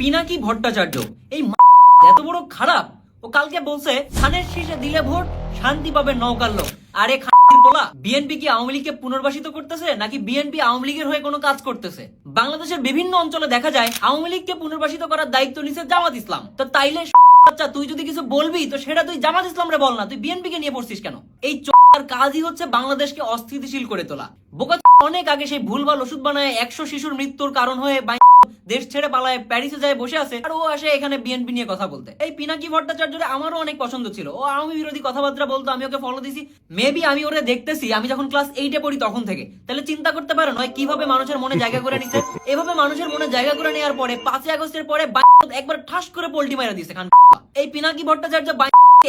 পিনাকি ভট্টাচার্য। এই এত বড় খারাপ? ও কালকে বলছে, খানের শীষে দিলে ভোট, শান্তি পাবে নৌকার লোক। আরে বলা? বিএনপি কি আওয়ামী লীগকে পুনর্বাসিত করতেছে, নাকি বিএনপি আওয়ামী লীগের হয়ে কোনো কাজ করতেছে? বাংলাদেশের বিভিন্ন অঞ্চলে দেখা যায়, আওয়ামী লীগকে পুনর্বাসিত করার দায়িত্ব নিছে জামাত ইসলাম। তো তাইলে আচ্ছা তুই যদি কিছু বলবি, তো সেটা তুই জামাত ইসলাম রে বল না, তুই বিএনপি কে নিয়ে পড়ছিস কেন? এই চোর কাজই হচ্ছে বাংলাদেশকে অস্থিতিশীল করে তোলা। বোকা অনেক আগে সেই ভুলভাল ওষুধ বানায় একশো শিশুর মৃত্যুর কারণ হয়ে দেশ ছেড়ে পালায়, প্যারিসে যায়, বসে আছে, আর ও আসে এখানে বিএনপি নিয়ে কথা বলতে। এই পিনাকি ভট্টাচার্যের আমারও অনেক পছন্দ ছিল। ও আওয়ামী বিরোধী কথাবার্তা বলতো, আমি ওকে ফলো দিছি। মেবি আমি ওরে দেখতেছি, আমি যখন ক্লাস এইটে পড়ি তখন থেকে। তাহলে চিন্তা করতে পারেন হয় কীভাবে মানুষের মনে জায়গা করে নিছে? এভাবে মানুষের মনে জায়গা করে নেওয়ার পরে পাঁচই আগস্টের পরে একবার ঠাস করে পোল্টি মারা দিছে, খান এই পিনাকি ভট্টাচার্য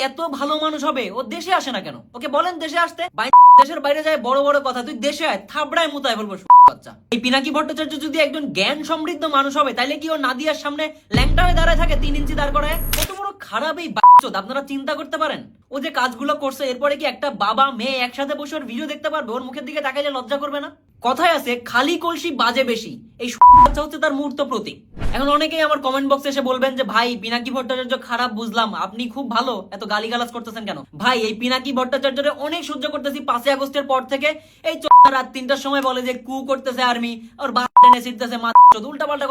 এত ভালো মানুষ হবে, ও দেশে আসে না কেন? ওকে বলেন দেশে আসতে? দেশের বাইরে যায়, বড় বড় কথা, তুই দেশে আয়, থাবড়ায় মুতায় বলব বাচ্চা এই পিনাকি ভট্টাচার্য যদি একজন জ্ঞান সমৃদ্ধ মানুষ হবে, তাইলে কি ও নাদিয়ার সামনে ল্যাংটা হয়ে দাঁড়ায় থাকে তিন ইঞ্চি দাঁড় করায়? কত বড় খারাপ এই বাচ্চা আপনারা চিন্তা করতে পারেন। ও যে কাজগুলো করছে, এরপরে কি একটা বাবা, মেয়ে একসাথে বসে ওর ভিডিও দেখতে পারবে? ওর মুখের দিকে তাকাইলে লজ্জা করবে না? কথায় আছে, খালি কলসি বাজে বেশি। এই বাচ্চা হচ্ছে তার মূর্ত প্রতীক। এখন অনেকেই আমার কমেন্ট বক্সে এসে বলবেন যে, ভাই, পিনাকি ভট্টাচার্য খারাপ, বুঝলাম। আপনি খুব ভালো। এত গালিগালাজ করতেছেন কেন? ভাই, এই পিনাকি ভট্টাচার্যের অনেক সহ্য করতেছি পাঁচই আগস্টের পর থেকে। এই রাত তিনটার সময় বলে যে, কু করতেছে আর্মি ওর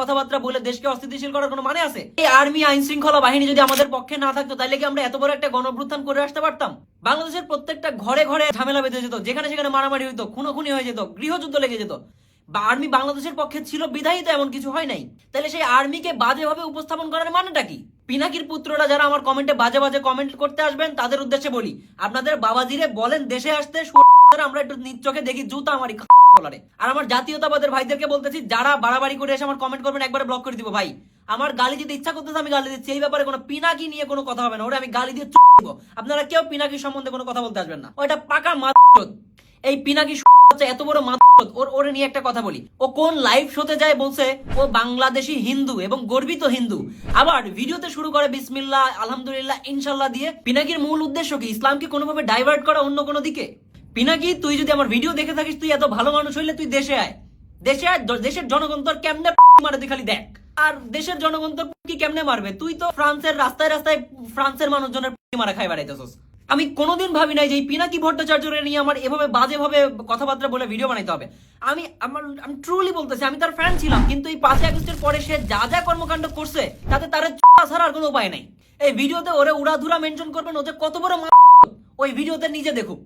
কথাবার্তা বলে দেশকে অস্থিতিশীল করার কোনো মানে আছে? এই আর্মি আইন শৃঙ্খলা বাহিনী যদি আমাদের পক্ষে না থাকতো তাহলে কি আমরা এত বড় একটা গণভ্যুত্থান করে আসতে পারতাম? বাংলাদেশের প্রত্যেকটা ঘরে ঘরে ঝামেলা বেঁধে যেত। যেখানে সেখানে মারামারি হইতো, খুনোখুনি হয়ে যেত, গৃহযুদ্ধ লেগে যেত। বা আর্মি বাংলাদেশের পক্ষে ছিল বিধায়ী তো এমন কিছু হয় নাই। তাহলে সেই আর্মিকে বাজেভাবে উপস্থাপন করার মানেটা কি? পিনাকির পুত্ররা যারা আমার কমেন্টে বাজে বাজে কমেন্ট করতে আসবেন, তাদের উদ্দেশ্যে বলি, আপনাদের বাবাজিরে বলেন দেশে আসতে আমরা একটু নিজ চোখে দেখি জুতা আমারই বলারে আর আমার জাতীয়তাবাদের ভাইদেরকে বলতেছি, যারা বাড়াবাড়ি করে এসে আমার কমেন্ট করবেন, একবারে ব্লক করে দিব, ভাই। আমার গালি দিতে ইচ্ছা করতেছে, আমি গালি দিচ্ছি, এই ব্যাপারে কোনো পিনাকি নিয়ে কোনো কথা হবে না, ওরে আমি গালি দিয়ে আপনারা কেউ পিনাকি সম্বন্ধে কোনো কথা বলতে আসবেন না। ওইটা পাকা মাত এই পিনাকি এত বড় ওর, ওরে নিয়ে একটা কথা বলি। ও কোন লাইভ শোতে যায় বলছে, ও বাংলাদেশি হিন্দু এবং গর্বিত হিন্দু। আবার ভিডিওতে শুরু করে বিসমিল্লাহ, আলহামদুলিল্লাহ, ইনশাল্লাহ দিয়ে পিনাকির মূল উদ্দেশ্য কি? ইসলামকে কোনোভাবে ডাইভার্ট করা অন্য কোনো দিকে? পিনাকি, তুই যদি আমার ভিডিও দেখে থাকিস, তুই এত ভালো মানুষ হইলে তুই দেশে আয়। দেশে আয় দেশের জনগণ তোর কেমনে মারে খালি দেখ। আর দেশের জনগণ তোর কি কেমনে মারবে? তুই তো ফ্রান্সের রাস্তায় রাস্তায় ফ্রান্সের মানুষজনের মারা খাই বেড়াইতেছস আমি কোনোদিন ভাবি নাই যে এই পিনাকি ভট্টাচার্যকে নিয়ে আমার এভাবে বাজেভাবে কথাবার্তা বলে ভিডিও বানাইতে হবে। আমি, আমার, আমি ট্রুলি বলতেছি, আমি তার ফ্যান ছিলাম, কিন্তু এই পাঁচই আগস্টের পরে সে যা যা কর্মকাণ্ড করছে, তাতে তার ছাড়া আর কোনো উপায় নাই। এই ভিডিওতে ওরে উড়াধুরা মেনশন করবেন ওদের কত বড় ওই ভিডিওতে নিজে দেখুক।